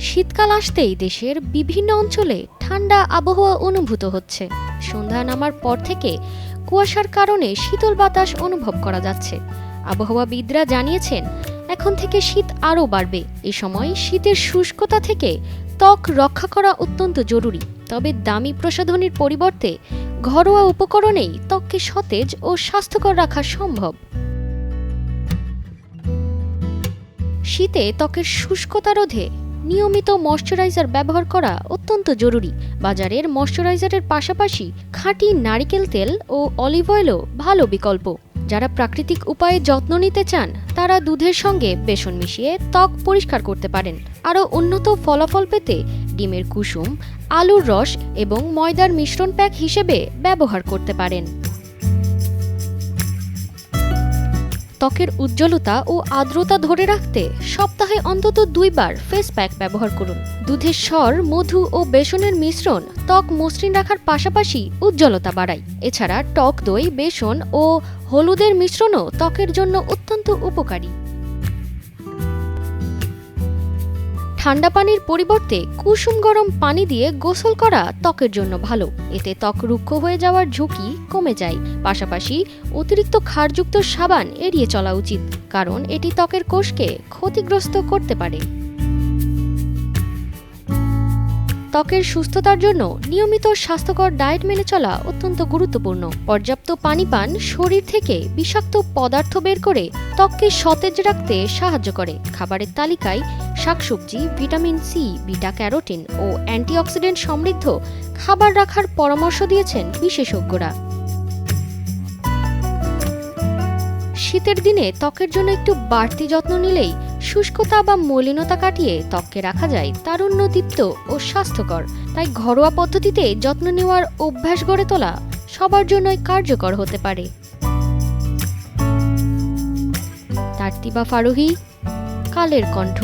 শীতকাল আসতেই দেশের বিভিন্ন অঞ্চলে ঠান্ডা আবহাওয়া অনুভূত হচ্ছে। সন্ধ্যা নামার পর থেকে কুয়াশার কারণে শীতল বাতাস অনুভব করা যাচ্ছে। আবহাওয়াবিদরা জানিয়েছেন, এখন থেকে শীত আরও বাড়বে। এ সময় শীতের শুষ্কতা থেকে ত্বক রক্ষা করা অত্যন্ত জরুরি। তবে দামি প্রসাধনীর পরিবর্তে ঘরোয়া উপকরণেই ত্বককে সতেজ ও স্বাস্থ্যকর রাখা সম্ভব। শীতে ত্বকের শুষ্কতা রোধে নিয়মিত ময়শ্চারাইজার ব্যবহার করা অত্যন্ত জরুরি। বাজারের ময়শ্চারাইজারের পাশাপাশি খাঁটি নারিকেল তেল ও অলিভ অয়েলও ভালো বিকল্প। যারা প্রাকৃতিক উপায়ে যত্ন নিতে চান, তারা দুধের সঙ্গে বেসন মিশিয়ে ত্বক পরিষ্কার করতে পারেন। আরও উন্নত ফলাফল পেতে ডিমের কুসুম, আলুর রস এবং ময়দার মিশ্রণ প্যাক হিসেবে ব্যবহার করতে পারেন। ত্বকের উজ্জ্বলতা ও আর্দ্রতা ধরে রাখতে সপ্তাহে অন্তত দুইবার ফেস প্যাক ব্যবহার করুন। দুধের স্বর, মধু ও বেসনের মিশ্রণ ত্বক মসৃণ রাখার পাশাপাশি উজ্জ্বলতা বাড়ায়। এছাড়া টক দই, বেসন ও হলুদের মিশ্রণও ত্বকের জন্য অত্যন্ত উপকারী। ঠান্ডা পানির পরিবর্তে কুসুম গরম পানি দিয়ে গোসল করা ত্বকের জন্য ভালো। এতে ত্বক রুক্ষ হয়ে যাওয়ার ঝুঁকি কমে যায়। পাশাপাশি অতিরিক্ত ক্ষারযুক্ত সাবান এড়িয়ে চলা উচিত, কারণ এটি ত্বকের কোষকে ক্ষতিগ্রস্ত করতে পারে। ত্বকের সুস্থতার জন্য নিয়মিত স্বাস্থ্যকর ডায়েট মেনে চলা অত্যন্ত গুরুত্বপূর্ণ। পর্যাপ্ত পানি পান শরীর থেকে বিষাক্ত পদার্থ বের করে ত্বককে সতেজ রাখতে সাহায্য করে। খাবারের তালিকায় শাকসবজি, ভিটামিন সি বিটা ক্যারোটিন ও অ্যান্টিঅক্সিডেন্ট সমৃদ্ধ খাবার রাখার পরামর্শ দিয়েছেন বিশেষজ্ঞরা। শীতের দিনে ত্বকের জন্য একটু বাড়তি যত্ন নিলেই শুষ্কতা বা মলিনতা কাটিয়ে ত্বককে রাখা যায় তারুণ্যদীপ্ত ও স্বাস্থ্যকর। তাই ঘরোয়া পদ্ধতিতে যত্ন নেওয়ার অভ্যাস গড়ে তোলা সবার জন্যই কার্যকর হতে পারে। তার্তিবা ফারুহি, কালের কণ্ঠ।